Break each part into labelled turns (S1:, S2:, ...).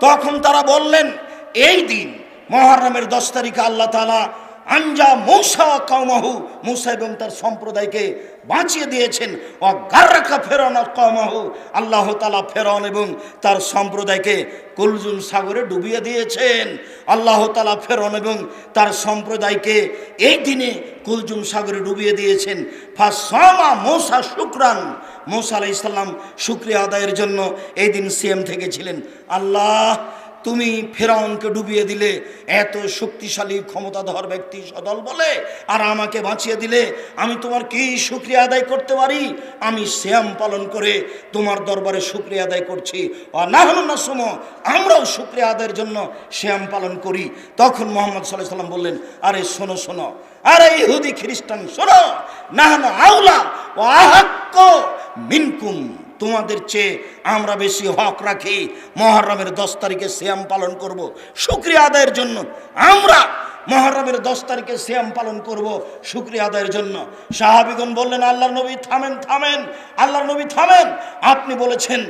S1: তখন তারা বললেন এই দিন মহারামের দশ তারিখে আল্লাহ তালা আঞ্জা মৌসা কৌমাহু মৌসা এবং তার সম্প্রদায়কে বাঁচিয়ে দিয়েছেন। ও গার্রাখা ফেরন কৌমাহু আল্লাহ তালা ফেরন এবং তার সম্প্রদায়কে কুলজুম সাগরে ডুবিয়ে দিয়েছেন। আল্লাহ তালা ফেরন এবং তার সম্প্রদায়কে এই দিনে কুলজুম সাগরে ডুবিয়ে দিয়েছেন। ফাসমা মৌসা শুক্রান। মৌসা আলাহ ইসলাম শুক্রিয়া আদায়ের জন্য এই দিন সিএম থেকে ছিলেন আল্লাহ তুমি ফেরাউনকে ডুবিয়ে দিলে, এত শক্তিশালী, ক্ষমতাধর ব্যক্তি সদল বলে, আর আমাকে বাঁচিয়ে দিলে, আমি তোমার কি শুক্রিয়া আদায় করতে পারি? আমি শ্যাম পালন করে তোমার দরবারে শুক্রিয়া আদায় করছি। না সম আমরাও শুক্রিয়া আদায়ের জন্য শ্যাম পালন করি। তখন মোহাম্মদ সাল্লাহ সাল্লাম বললেন, আরে শোনো শোনো, আরে ইহুদি খ্রিস্টান, শোনো, নাহন আউলা ও আহাক্য মিনকুম। তোমাদের চেয়ে আমরা বেশি হক রাখি। মহরমের দশ তারিখে শ্যাম পালন করব। শুক্রিয়া আদায়ের জন্য আমরা মহরমের দশ তারিখে শ্যাম পালন করব শুক্রিয়া আদায়ের জন্য। সাহাবিগণ বললেন আল্লাহ নবী থামেন থামেন আল্লাহ নবী থামেন। আপনি বলেছেন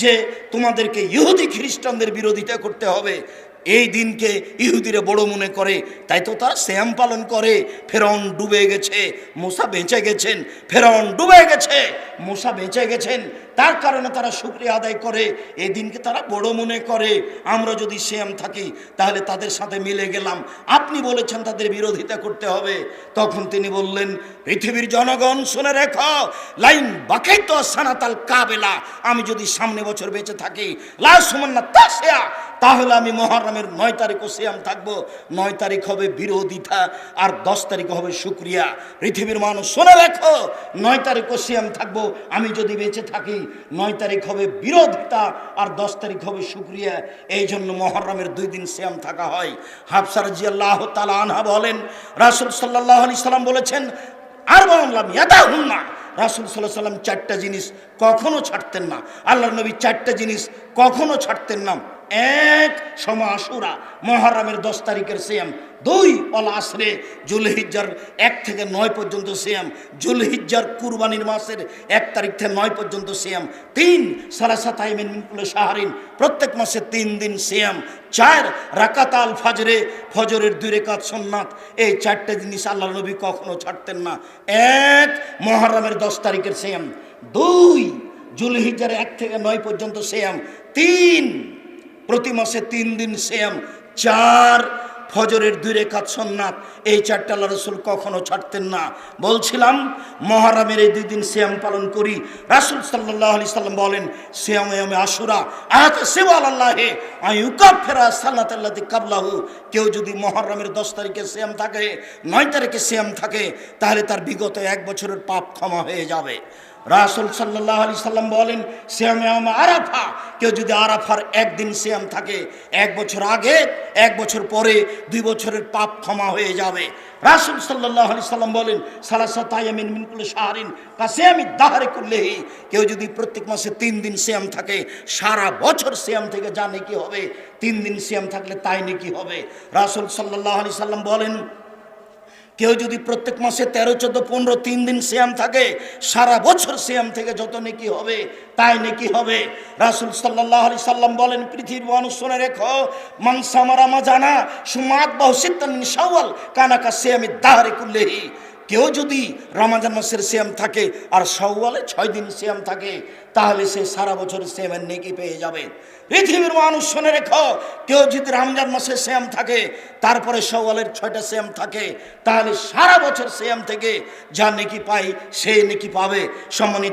S1: যে তোমাদেরকে ইহুদি খ্রিস্টানদের বিরোধিতা করতে হবে। এই দিনকে ইহুদিরে বড় মনে করে। তাই তো তারা শ্যাম পালন করে। ফেরন ডুবে গেছে, মূসা বেঁচে গেছেন ফেরন ডুবে গেছে, মূসা বেঁচে গেছেন। তার কারণে তারা শুক্রিয়া আদায় করে, এই দিনকে তারা বড় মনে করে। আমরা যদি শ্যাম থাকি, তাহলে তাদের সাথে মিলে গেলাম। আপনি বলেছেন তাদের বিরোধিতা করতে হবে। তখন তিনি বললেন, পৃথিবীর জনগণ, শুনে রেখো, লাইন বাকাই তো সানাতাল কাবেলা। আমি যদি সামনে বছর বেঁচে থাকি, লা সুমান্না তাসিয়া তাহলে আমি মহরমের নয় তারিখও সিয়াম থাকব। নয় তারিখ হবে বিরোধিতা আর দশ তারিখ হবে শুক্রিয়া। পৃথিবীর মানুষ শুনে রাখো, নয় তারিখও সিয়াম থাকব। আমি যদি বেঁচে থাকি, নয় তারিখ হবে বিরোধিতা আর দশ তারিখ হবে শুক্রিয়া। এই জন্য মহরমের দুই দিন সিয়াম থাকা হয়। হাফসার জি আল্লাহ তালা আনহা বলেন, রাসুল সাল্লাহ আলি সাল্লাম বলেছেন আর বললাম ইয়াদা হুন্না রাসুল সাল্লাহ সাল্লাম চারটা জিনিস কখনো ছাড়তেন না। আল্লাহ নবী চারটা জিনিস কখনো ছাড়তেন না। এক সমা আশুরা, মহারামের দশ তারিখের সিয়াম। দুই অল আসরে জুলহিজ্জার এক থেকে নয় পর্যন্ত সিয়াম। জুলহিজ্জার কুরবানির মাসের এক তারিখ থেকে নয় পর্যন্ত সিয়াম। তিন সারাসা তাইমিন মিনকুলে সাহারিন প্রত্যেক মাসে তিন দিন সিয়াম। চার রাকাতাল ফাজরে, ফজরের দুই রেখাত সোননাথ এই চারটে জিনিস আল্লাহ নবী কখনো ছাড়তেন না। এক মহারামের দশ তারিখের সিয়াম। দুই জুলহিজ্জার এক থেকে নয় পর্যন্ত সিয়াম। তিন প্রতি মাসে তিন দিন শ্যাম চার ফজরের দুই রেখাত সন্ন্যাত। এই চারটা আল্লাহ রসুল কখনো ছাড়তেন না। বলছিলাম, মহারামের এই দুই দিন শ্যাম পালন করি। রাসুল সাল্লাহ আলি সাল্লাম বলেন শ্যাম আশুরা আহাত সেওয়াল আল্লাহে আমি ফেরা সাল্লাহ কাবলাহু। কেউ যদি মহরমের দশ তারিখে শ্যাম থাকে, নয় তারিখে শ্যাম থাকে, তাহলে তার বিগত এক বছরের পাপ ক্ষমা হয়ে যাবে। রাসুল সাল্লাহ আলি সাল্লাম বলেন শ্যামে আরাফা। কেউ যদি আরাফার একদিন শ্যাম থাকে, এক বছর আগে, এক বছর পরে, দুই বছরের পাপ ক্ষমা হয়ে যাবে। রাসুল সাল্লাহ আলি সাল্লাম বলেন, সালাসা তাইমিন মিনকুল শাহরিন কাছে আমি দাহারে করলেহি কেউ যদি প্রত্যেক মাসে তিন দিন শ্যাম থাকে, সারা বছর শ্যাম থেকে জানে কি হবে, তিন দিন শ্যাম থাকলে তাই নাকি হবে। রাসুল সাল্লাহ আলি সাল্লাম বলেন কেউ যদি প্রত্যেক মাসে তেরো, চোদ্দ, পনেরো, তিন দিন শ্যাম থাকে, সারা বছর শ্যাম থেকে যত নেকি হবে, তাই নেকি হবে। রাসুল সাল্লাহ আলি সাল্লাম বলেন, পৃথিবীর মানুষ শুনে রেখো মাংসামারামা জানা সুমাত বাহু সিদ্ধান কানাকা শ্যামের দাহারে কুল্লেহি। কেউ যদি রমাজান মাসের শ্যাম থাকে আর সওয়ালে ছয় দিন শ্যাম থাকে, তাহলে সে সারা বছর শ্যামের নেকি পেয়ে যাবে। পৃথিবীর মানুষ শুনে রেখো, কেউ যদি রমজান মাসে শ্যাম থাকে, তারপরে সওয়ালের ছয়টা শ্যাম থাকে, তাহলে সারা বছর শ্যাম থেকে যা নেকি পাই সে নেকি পাবে। সম্মানিত